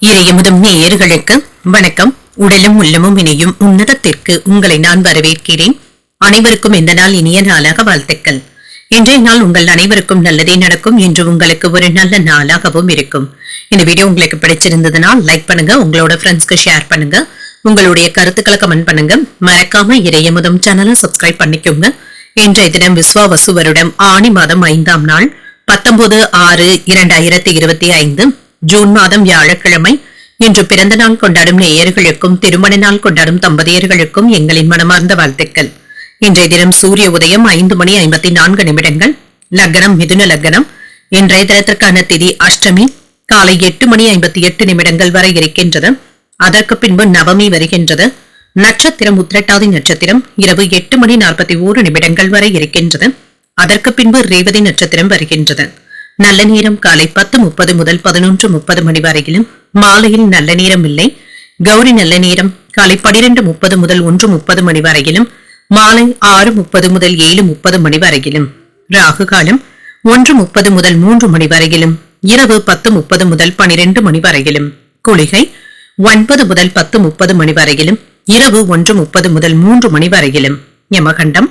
இறையமுதும் நேயர்களுக்கு வணக்கம். உடலும் உள்ளமும் இணையும் உன்னதத்திற்கு உங்களை நான் வரவேற்கிறேன். அனைவருக்கும் இந்த நாள் இனிய நாளாக வாழ்த்துக்கள். இன்றைய நாள் உங்கள் அனைவருக்கும் நல்லதே நடக்கும் என்று உங்களுக்கு ஒரு நல்ல நாளாகவும் இருக்கும். இந்த வீடியோ உங்களுக்கு பிடிச்சிருந்ததுனால் லைக் பண்ணுங்க உங்களோட ஃப்ரெண்ட்ஸ்க்கு ஷேர் பண்ணுங்க உங்களுடைய கருத்துக்களை கமெண்ட் பண்ணுங்க. மறக்காம இறையமுதம் சேனலை சப்ஸ்கிரைப் பண்ணிக்கோங்க. இன்றைய தினம் விஸ்வாவசு வருடம் ஆணி மாதம் ஐந்தாம் நாள் பத்தொன்பது ஆறு இரண்டாயிரத்தி இருபத்தி ஐந்து. ஜூன் மாதம் வியாழக்கிழமை. இன்று பிறந்த நாள் கொண்டாடும் நேயர்களுக்கும் திருமண நாள் கொண்டாடும் தம்பதியர்களுக்கும் எங்களின் மனமார்ந்த வாழ்த்துக்கள். இன்றைய தினம் சூரிய உதயம் ஐந்து மணி ஐம்பத்தி நான்கு நிமிடங்கள். லக்னம் மிதுன லக்னம். இன்றைய தினத்திற்கான திதி அஷ்டமி. காலை எட்டு மணி ஐம்பத்தி எட்டு நிமிடங்கள் வரை இருக்கின்றது. அதற்கு பின்பு நவமி வருகின்றது. நட்சத்திரம் உத்திரட்டாதி நட்சத்திரம். இரவு எட்டு மணி நாற்பத்தி ஓரு நிமிடங்கள் வரை இருக்கின்றது. அதற்கு பின்பு ரேவதி நட்சத்திரம் வருகின்றது. நல்ல நேரம் காலை பத்து முப்பது முதல் பதினொன்று முப்பது மணி வரையிலும் மாலையில் நல்ல நேரம் இல்லை. கௌரி நல்ல நேரம் காலை பனிரெண்டு முப்பது முதல் ஒன்று முப்பது மணி வரையிலும் மாலை ஆறு முப்பது முதல் ஏழு முப்பது மணி வரையிலும். ராகு காலம் ஒன்று முப்பது முதல் மூன்று மணி வரையிலும் இரவு பத்து முப்பது முதல் பனிரெண்டு மணி வரையிலும். குளிகை ஒன்பது முதல் பத்து முப்பது மணி வரையிலும் இரவு ஒன்று முப்பது முதல் மூன்று மணி வரையிலும். யமகண்டம்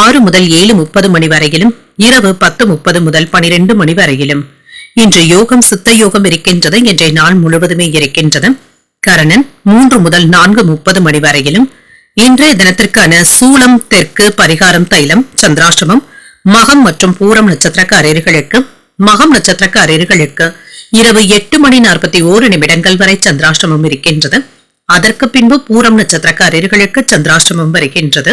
ஆறு முதல் ஏழு முப்பது மணி வரையிலும் இரவு பத்து முப்பது முதல் பனிரெண்டு மணி வரையிலும். இன்று யோகம் சித்த யோகம் இருக்கின்றது இன்றைய நாள் முழுவதுமே இருக்கின்றது. கரணன் மூன்று முதல் நான்கு முப்பது மணி வரையிலும் இன்றைய தினத்திற்கான சூலம் தெற்கு பரிகாரம் தைலம் சந்திராஷ்டமம் மகம் மற்றும் பூரம் நட்சத்திரக்காரர்களுக்கு மகம் நட்சத்திரக்காரர்களுக்கு இரவு எட்டு மணி நாற்பத்தி ஓரு நிமிடங்கள் வரை சந்திராஷ்டமம் இருக்கின்றது. அதற்கு பின்பு பூரம் நட்சத்திரக்காரர்களுக்கு சந்திராஷ்டமம் வருகின்றது.